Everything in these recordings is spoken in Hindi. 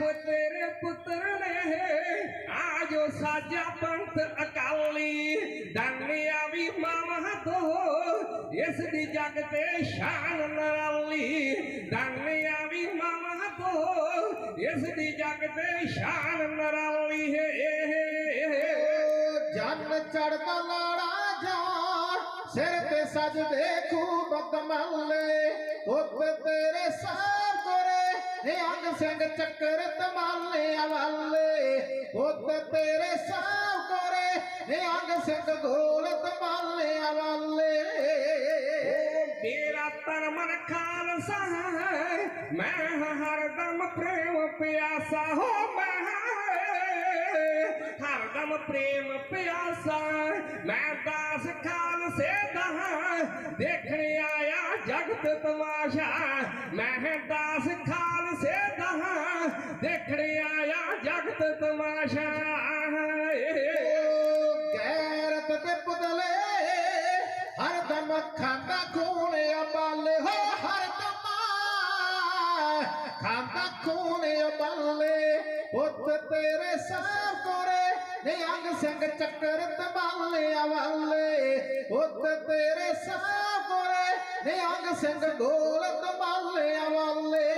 तेरे पुत्र ने आज साजा पंथ अकाली। दानिया भी मामा तो इस दी जगते शान नराली। दानिया भी मामा तो इस दी जगते शान नराली जन चढ़ता लाड़ा जा, सिर पे सज देखू बदमल तेरे साथ अंग संग चक्कर तमाले वाले होत तेरे साव गोरे ने अंग संग घोल तमाले वाले मेरा तन मन खालसा है मैं हरदम प्रेम प्यासा हो मैं हरदम प्रेम प्यासा, मैं दास खाल से दहा देखने आया ਖਾਲਸੇ ਦਾ ਹਾਂ, ਦੇਖਣ ਆਇਆ ਜਗਤ ਤਮਾਸ਼ਾ ਮੈਂ ਦਾਸ ਖਾਲਸੇ ਦਾ ਹਾਂ, ਦੇਖਣ ਆਇਆ ਜਗਤ ਤਮਾਸ਼ਾ ਗੈਰਤ ਤੇ ਪੁਤਲੇ ਹਰਦਮ ਖਾਂਦਾ ਖੂਨ ਅਬਾਲੇ ਹੋ ਹਰਦਮ ਖਾਂਦਾ ਖੂਨ ਅਬਾਲੇ ਪੁੱਤ ਤੇਰੇ ਸਾਹ ਕੋਰੇ अंग संग चक्कर तबाले अवाले उत तेरे सागरे ध्यान संग गोल तबाले अवाले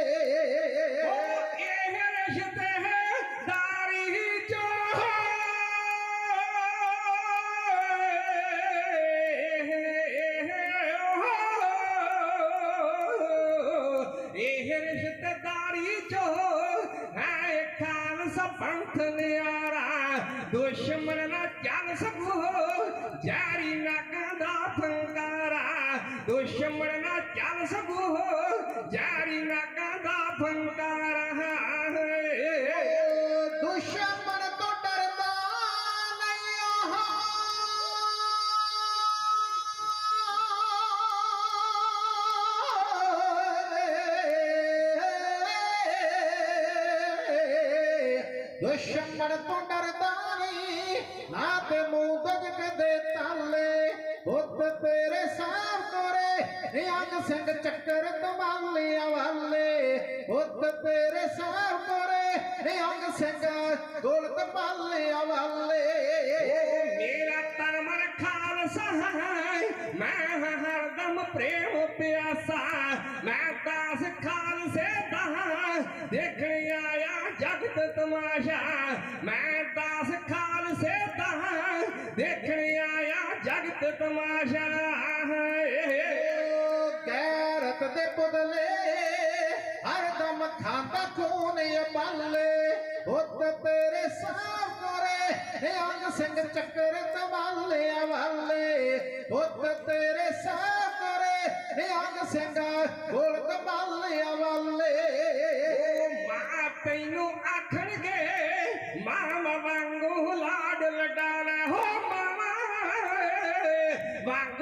रिश्तेदारी चो है खान सब पंथ ने आ मरना ज्ञान सब हो जारी ना कांदा फंकारा दुश्मन ना ज्ञान सब हो जारी ना कांदा फंकारा दुश्मन तो डर नाथ मूगक कदे ताले भुत तेरे सार तोरे नियांग सिंह चक्कर तुम्हाले अवाले भुत तेरे सार तोरे नियांग सिंह गोल तुम्हाले अवाले मेरा तरमर खालसा मैं हरदम प्रेम प्यासा, मैं दास खाल से देखने आया जगत तमाशा। मैं दास खाल से ਦੇਖਣ ਆਇਆ ਜਗਤ ਤਮਾਸ਼ਾ ਗੈਰਤ ਦੇ ਬਦਲੇ ਹਰ ਦਮ ਖਾਂਦਾ ਖੂਨ ਅਬਲੇ ਉੱਤ ਤੇਰੇ ਸਾਹ ਕੋਰੇ ਚੱਕਰ ਤੇ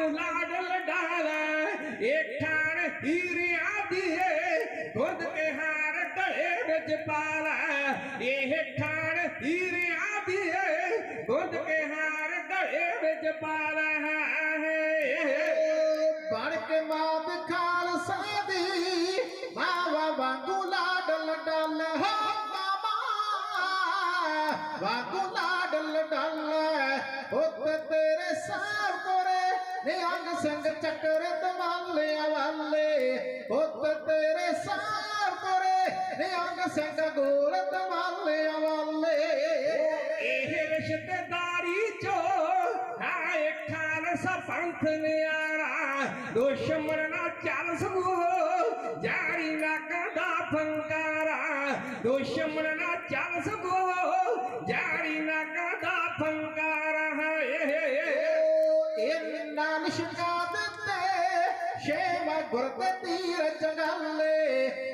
लाडल डाला एक ठाण हीरिया दिए खुद के हार गए रजपा ਨਿਹੰਗ ਸਿੰਘ ਚੱਕਰ ਤਵਾਲੇ ਵਾਲੇ ਪੁੱਤ ਤੇਰੇ ਸਾਹ ਕੋਰੇ ਨਿਹੰਗ ਸਿੰਘ ਗੋਲ ਤਵਾਲੇ ਵਾਲੇ ਇਹ ਰਿਸ਼ਤੇਦਾਰੀ ਚੋ ਆਏ ਖਾਲਸਾ ਪੰਥ ਨਿਆਰਾ ਦੁਸ਼ਮਣ ਨਾ ਚੱਲ ਸਕੋ ਜਾਰੀ ਕਦਾ ਫੰਕਾਰਾ ਦੁਸ਼ਮਣ ਨਾ ਚੱਲ ਸਕੋ ਜਾਰੀ ਕਦਾ ਫੰਕਾਰਾ। ਇੰਨਾ ਨਿਸ਼ਕਾ निष्कादते तीर जगले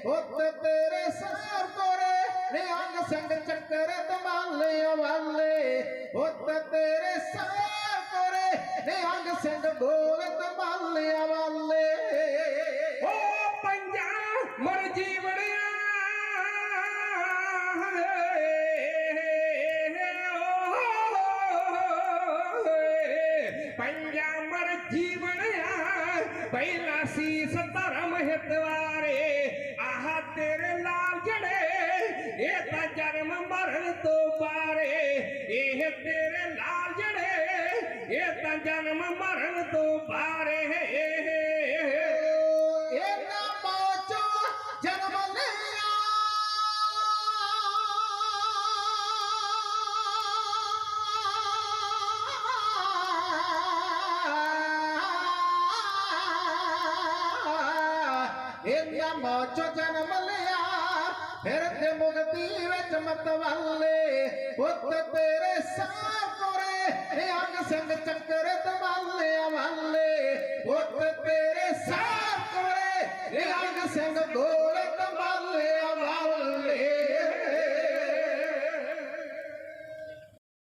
उत तेरे सार तोरे। नियांग संग चक्कर तमाले वाले उत तेरे सार तोरे। नियांग संग बोल तमाले वाले कैलाशी सताराम हेतवारे, आहा तेरे लाल जड़े, ये जन्म मरण तो पारे। ये तेरे लाल जड़े, ये जन्म मरण तो पारे। है ਇੰਨਾ ਮੌਜ ਜਨਮ ਲਿਆ ਫਿਰਦੇ ਮੁਕਤੀ ਵਿੱਚ ਮਤਵਾਲੇ ਪੁੱਤ ਤੇਰੇ ਸਾਹ ਕੋਰੇ ਅੰਗ ਸੰਗ ਚੱਕਰ ਦਵਾਲੇ ਵਾਲੇ